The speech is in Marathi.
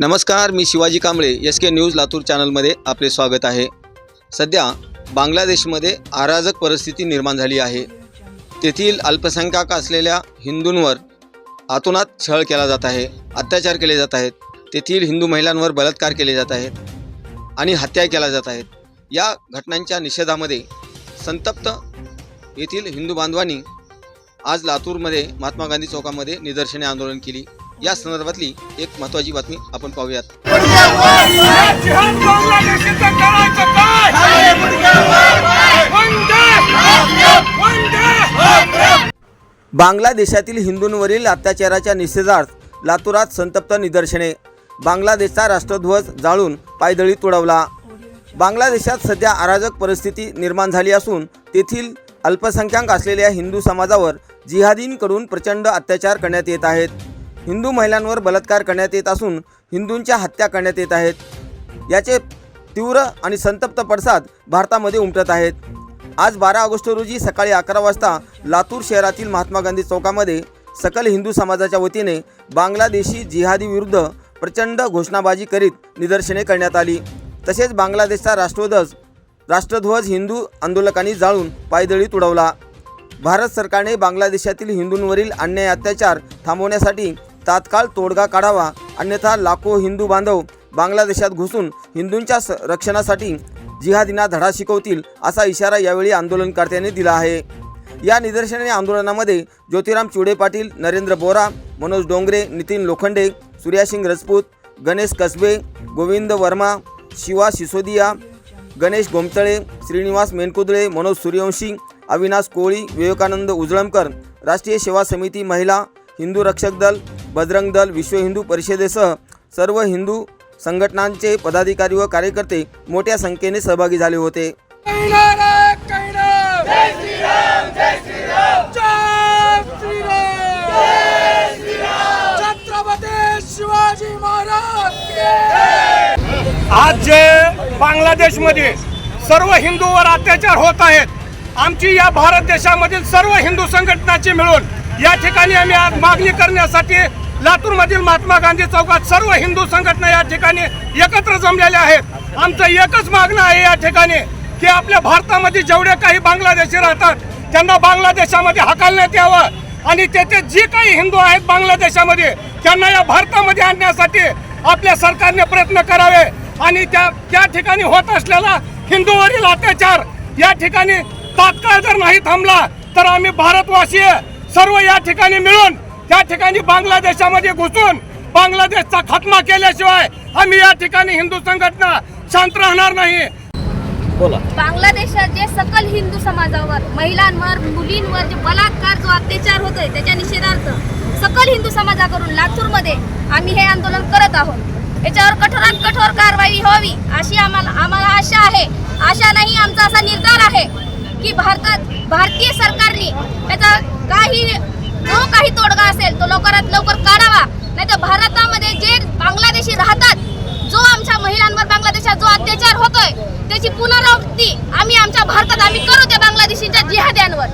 नमस्कार मी Shivaji Kamble S K news Latur चॅनलमध्ये आपले स्वागत आहे. सध्या बांगलादेशमध्ये अराजक परिस्थिती निर्माण झाली आहे. तेथील अल्पसंख्याक असलेल्या हिंदूंवर आतोनात छळ केला जात आहे अत्याचार केले जात आहेत. तेथील हिंदू महिलांवर बलात्कार केले जात आहेत आणि हत्या केल्या जात आहेत. या घटनांच्या निषेधामध्ये संतप्त येथील हिंदू बांधवांनी आज लातूरमध्ये महात्मा गांधी चौकामध्ये निदर्शने आंदोलन केली. या संदर्भातली एक महत्त्वाची बातमी आपण पाहूयात. बांगलादेशातील हिंदूंवरील अत्याचाराच्या निषेधार्थ लातूरात संतप्त निदर्शने. बांगलादेशचा राष्ट्रध्वज जाळून पायदळी तुडवला. बांगलादेशात सध्या अराजक परिस्थिती निर्माण झाली असून तेथील अल्पसंख्याक असलेल्या हिंदू समाजावर जिहादींकडून प्रचंड अत्याचार करण्यात येत आहेत. हिंदू महिलांवर बलात्कार करण्यात येत असून हिंदूंच्या हत्या करण्यात येत आहेत. याचे तीव्र आणि संतप्त पडसाद भारतामध्ये उमटत आहेत. आज बारा ऑगस्ट रोजी सकाळी अकरा वाजता लातूर शहरातील महात्मा गांधी चौकामध्ये सकल हिंदू समाजाच्या वतीने बांगलादेशी जिहादी विरुद्ध प्रचंड घोषणाबाजी करीत निदर्शने करण्यात आली. तसेच बांगलादेशचा राष्ट्रध्वज राष्ट्रध्वज हिंदू आंदोलकांनी जाळून पायदळी तुडवला भारत सरकारने बांगलादेशातील हिंदूंवरील अन्याय अत्याचार थांबवण्यासाठी तात्काळ तोडगा काढावा अन्यथा लाखो हिंदू बांधव बांगलादेशात घुसून हिंदूंच्या स रक्षणासाठी जिहादींना धडा शिकवतील असा इशारा यावेळी आंदोलनकर्त्यांनी दिला आहे. या निदर्शने आंदोलनामध्ये ज्योतिराम चिवडे पाटील नरेंद्र बोरा मनोज डोंगरे नितीन लोखंडे सूर्यासिंग रजपूत गणेश कसबे गोविंद वर्मा शिवा सिसोदिया गणेश गोमतळे श्रीनिवास मेनकुदळे मनोज सूर्यवंशी अविनाश कोळी विवेकानंद उजळमकर राष्ट्रीय सेवा समिती महिला हिंदू रक्षक दल बजरंग दल विश्व हिंदू परिषदेसह सर्व हिंदू संघटनांचे पदाधिकारी व कार्यकर्ते मोठ्या संख्येने सहभागी झाले होते. आज जे बांगलादेशमध्ये सर्व हिंदूवर अत्याचार होत आहेत आमची या भारत देशामधील सर्व हिंदू संघटनाची मिळून या ठिकाणी आम्ही आज मागणी करण्यासाठी लातूरमधील महात्मा गांधी चौकात सर्व हिंदू संघटना या ठिकाणी एकत्र जमलेल्या आहेत. आमचं एकच मागणं आहे या ठिकाणी की आपल्या भारतामध्ये जेवढे काही बांगलादेशी राहतात त्यांना बांगलादेशामध्ये हकालण्यात यावं. आणि तेथे जे काही हिंदू आहेत बांगलादेशामध्ये त्यांना या भारतामध्ये आणण्यासाठी आपल्या सरकारने प्रयत्न करावे. आणि त्या त्या ठिकाणी होत असलेला हिंदूवरील अत्याचार या ठिकाणी तात्काळ जर नाही थांबला तर आम्ही भारतवासीय सर्व या ठिकाणी मिळून त्या ठिकाणी बांगलादेशामध्ये घुसून बांगलादेशचा खात्मा केल्याशिवाय आम्ही या ठिकाणी हिंदू संघटना शांत राहणार नाही. बांगलादेशात जे सकल हिंदू समाजावर महिलांवर मुलींवर जे बलात्कार जो अत्याचार होतोय त्याच्या निषेधार्थ सकल हिंदू समाजाकडून लातूरमध्ये आम्ही हे आंदोलन करत आहोत. याच्यावर कठोरात कठोर कारवाई व्हावी अशी आम्हाला आम्हाला आशा आहे. आशा नाही आमचा असा निर्धार आहे की भारतात भारतीय सरकारने याचा काही लवकरात लवकर काढावा नाही तर भारतामध्ये जे बांगलादेशी राहतात जो आमच्या महिलांवर बांगलादेशात जो अत्याचार होतोय त्याची पुनरावृत्ती आम्ही आमच्या भारतात आम्ही करू त्या बांगलादेशीच्या जिहाद्यांवर